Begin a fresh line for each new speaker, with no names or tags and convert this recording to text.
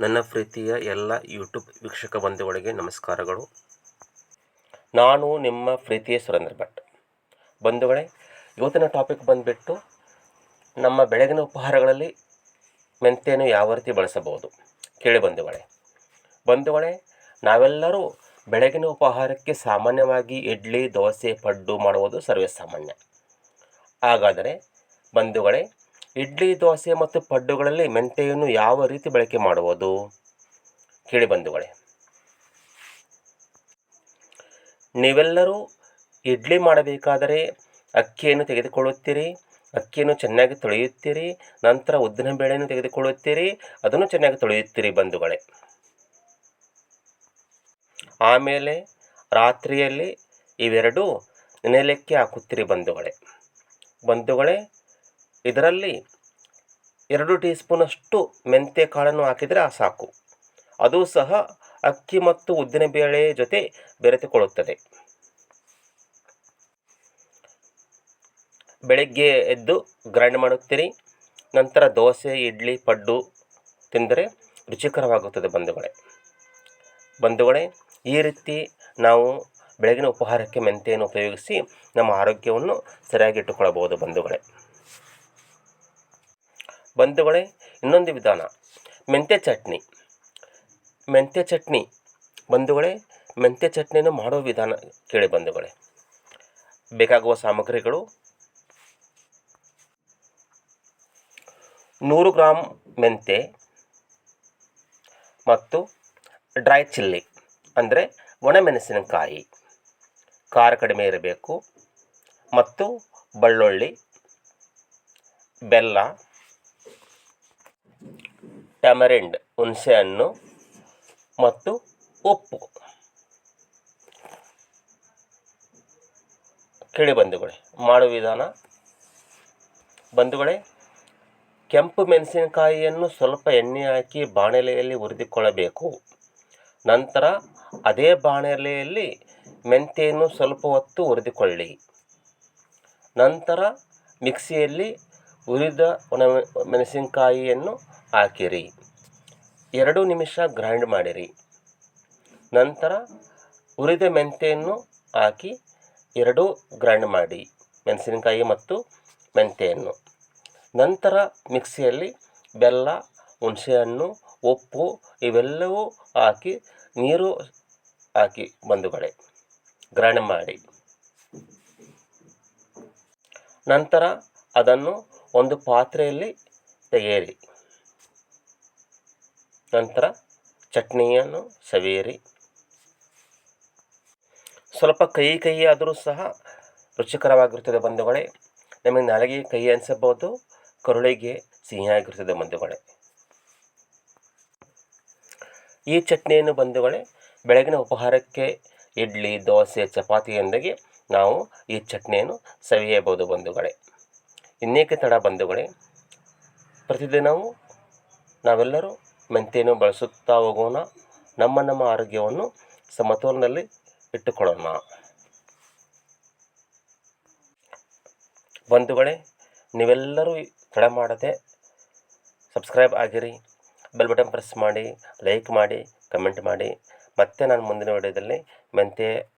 ನನ್ನ ಪ್ರೀತಿಯ ಎಲ್ಲ ಯೂಟ್ಯೂಬ್ ವೀಕ್ಷಕ ಬಂಧುಗಳಿಗೆ ನಮಸ್ಕಾರಗಳು. ನಾನು ನಿಮ್ಮ ಪ್ರೀತಿಯ ಸುರೇಂದ್ರ ಭಟ್. ಬಂಧುಗಳೇ, ಇವತ್ತಿನ ಟಾಪಿಕ್ ಬಂದುಬಿಟ್ಟು ನಮ್ಮ ಬೆಳಗಿನ ಉಪಹಾರಗಳಲ್ಲಿ ಮೆಂತ್ಯೆಯನ್ನು ಯಾವ ರೀತಿ ಬಳಸಬಹುದು? ಕೇಳಿ ಬಂಧುಗಳೇ. ಬಂಧುಗಳೇ, ನಾವೆಲ್ಲರೂ ಬೆಳಗಿನ ಉಪಹಾರಕ್ಕೆ ಸಾಮಾನ್ಯವಾಗಿ ಇಡ್ಲಿ, ದೋಸೆ, ಪಡ್ಡು ಮಾಡುವುದು ಸರ್ವೇ ಸಾಮಾನ್ಯ ಹಾಗಾದರೆ ಬಂಧುಗಳೇ ಇಡ್ಲಿ, ದೋಸೆ ಮತ್ತು ಪಡ್ಡುಗಳಲ್ಲಿ ಮೆಂತೆಯನ್ನು ಯಾವ ರೀತಿ ಬಳಕೆ ಮಾಡುವುದು? ಕೇಳಿ ಬಂಧುಗಳೇ. ನೀವೆಲ್ಲರೂ ಇಡ್ಲಿ ಮಾಡಬೇಕಾದರೆ ಅಕ್ಕಿಯನ್ನು ತೆಗೆದುಕೊಳ್ಳುತ್ತೀರಿ, ಅಕ್ಕಿಯನ್ನು ಚೆನ್ನಾಗಿ ತೊಳೆಯುತ್ತೀರಿ, ನಂತರ ಉದ್ದಿನ ಬೇಳೆಯನ್ನು ತೆಗೆದುಕೊಳ್ಳುತ್ತೀರಿ, ಅದನ್ನು ಚೆನ್ನಾಗಿ ತೊಳೆಯುತ್ತೀರಿ ಬಂಧುಗಳೇ. ಆಮೇಲೆ ರಾತ್ರಿಯಲ್ಲಿ ಇವೆರಡು ನೆನೆಯಲಿಕ್ಕೆ ಹಾಕುತ್ತೀರಿ ಬಂಧುಗಳೇ. ಬಂಧುಗಳೇ, ಇದರಲ್ಲಿ ಎರಡು ಟೀ ಸ್ಪೂನಷ್ಟು ಮೆಂತ್ಯ ಕಾಳನ್ನು ಹಾಕಿದರೆ ಸಾಕು. ಅದು ಸಹ ಅಕ್ಕಿ ಮತ್ತು ಉದ್ದಿನ ಬೇಳೆ ಜೊತೆ ಬೆರೆತುಕೊಳ್ಳುತ್ತದೆ. ಬೆಳಗ್ಗೆ ಎದ್ದು ಗ್ರೈಂಡ್ ಮಾಡುತ್ತೀರಿ. ನಂತರ ದೋಸೆ, ಇಡ್ಲಿ, ಪಡ್ಡು ತಿಂದರೆ ರುಚಿಕರವಾಗುತ್ತದೆ ಬಂಧುಗಳೇ. ಬಂಧುಗಳೇ, ಈ ರೀತಿ ನಾವು ಬೆಳಗಿನ ಉಪಹಾರಕ್ಕೆ ಮೆಂತೆಯನ್ನು ಉಪಯೋಗಿಸಿ ನಮ್ಮ ಆರೋಗ್ಯವನ್ನು ಸರಿಯಾಗಿ ಇಟ್ಟುಕೊಳ್ಳಬಹುದು ಬಂಧುಗಳೇ. ಬಂಧುಗಳೇ, ಇನ್ನೊಂದು ವಿಧಾನ. ಮೆಂತ್ಯ ಚಟ್ನಿ. ಮೆಂತ್ಯ ಚಟ್ನಿ. ಬಂಧುಗಳೇ, ಮೆಂತ್ಯ ಚಟ್ನಿಯನ್ನು ಮಾಡೋ ವಿಧಾನ ಕೇಳಿ ಬಂಧುಗಳೇ. ಬೇಕಾಗುವ ಸಾಮಗ್ರಿಗಳು. ನೂರು ಗ್ರಾಮ್ ಮೆಂತೆ ಮತ್ತು ಡ್ರೈ ಚಿಲ್ಲಿ, ಅಂದರೆ ಒಣಮೆಣಸಿನಕಾಯಿ. ಖಾರ ಕಡಿಮೆ ಇರಬೇಕು. ಮತ್ತು ಬೆಳ್ಳುಳ್ಳಿ, ಬೆಲ್ಲ ಟ್ಯಾಮರಿಂಡ್ ಹುಣಸೆಹಣ್ಣು ಮತ್ತು ಉಪ್ಪು ಕೇಳಿ ಬಂಧುಗಳೇ, ಮಾಡುವ ವಿಧಾನ? ಬಂಧುಗಳೇ, ಕೆಂಪು ಮೆಣಸಿನಕಾಯಿಯನ್ನು ಸ್ವಲ್ಪ ಎಣ್ಣೆ ಹಾಕಿ ಬಾಣಲೆಯಲ್ಲಿ ಹುರಿದುಕೊಳ್ಳಬೇಕು. ನಂತರ ಅದೇ ಬಾಣಲೆಯಲ್ಲಿ ಮೆಂತೆಯನ್ನು ಸ್ವಲ್ಪ ಹೊತ್ತು ಹುರಿದುಕೊಳ್ಳಿ. ನಂತರ ಮಿಕ್ಸಿಯಲ್ಲಿ ಹುರಿದ ಒಣ ಮೆಣಸಿನಕಾಯಿಯನ್ನು ಹಾಕಿರಿ. ಎರಡು ನಿಮಿಷ ಗ್ರೈಂಡ್ ಮಾಡಿರಿ. ನಂತರ ಹುರಿದ ಮೆಂತೆಯನ್ನು ಹಾಕಿ ಎರಡು ಗ್ರೈಂಡ್ ಮಾಡಿ, ಮೆಣಸಿನಕಾಯಿ ಮತ್ತು ಮೆಂತೆಯನ್ನು. ನಂತರ ಮಿಕ್ಸಿಯಲ್ಲಿ ಬೆಲ್ಲ, ಹುಣಸೆಹಣ್ಣು, ಉಪ್ಪು ಇವೆಲ್ಲವೂ ಹಾಕಿ ನೀರು ಹಾಕಿ ಬಂಧುಗಳೇ, ಗ್ರೈಂಡ್ ಮಾಡಿ. ನಂತರ ಅದನ್ನು ಒಂದು ಪಾತ್ರೆಯಲ್ಲಿ ತೆಗೆಯಿರಿ. ನಂತರ ಚಟ್ನಿಯನ್ನು ಸವಿಯಿರಿ ಸ್ವಲ್ಪ ಕಹಿ ಕಹಿ ಆದರೂ ಸಹ ರುಚಿಕರವಾಗಿರುತ್ತದೆ ಬಂಧುಗಳೇ. ನಮಗೆ ನಾಲಿಗೆ ಕಹಿ ಅನಿಸಬಹುದು, ಕರುಳಿಗೆ ಸಿಹಿಯಾಗಿರುತ್ತದೆ ಬಂಧುಗಳೇ. ಈ ಚಟ್ನಿಯನ್ನು ಬಂಧುಗಳೇ, ಬೆಳಗಿನ ಉಪಹಾರಕ್ಕೆ ಇಡ್ಲಿ, ದೋಸೆ, ಚಪಾತಿಯೊಂದಿಗೆ ನಾವು ಈ ಚಟ್ನಿಯನ್ನು ಸವಿಯಬಹುದು ಬಂಧುಗಳೇ. ಇನ್ನೇಕೆ ತಡ ಬಂಧುಗಳೇ? ಪ್ರತಿದಿನವೂ ನಾವೆಲ್ಲರೂ ಮೆಂತೆಯನ್ನು ಬಳಸುತ್ತಾ ಹೋಗೋಣ. ನಮ್ಮ ನಮ್ಮ ಆರೋಗ್ಯವನ್ನು ಸಮತೋಲನದಲ್ಲಿ ಇಟ್ಟುಕೊಳ್ಳೋಣ. ಬಂಧುಗಳೇ, ನೀವೆಲ್ಲರೂ ತಡ ಮಾಡದೆ ಸಬ್ಸ್ಕ್ರೈಬ್ ಆಗಿರಿ. ಬೆಲ್ ಬಟನ್ ಪ್ರೆಸ್ ಮಾಡಿ, ಲೈಕ್ ಮಾಡಿ, ಕಮೆಂಟ್ ಮಾಡಿ. ಮತ್ತೆ ನಾನು ಮುಂದಿನ ವಿಡಿಯೋದಲ್ಲಿ ಮೆಂತ್ಯ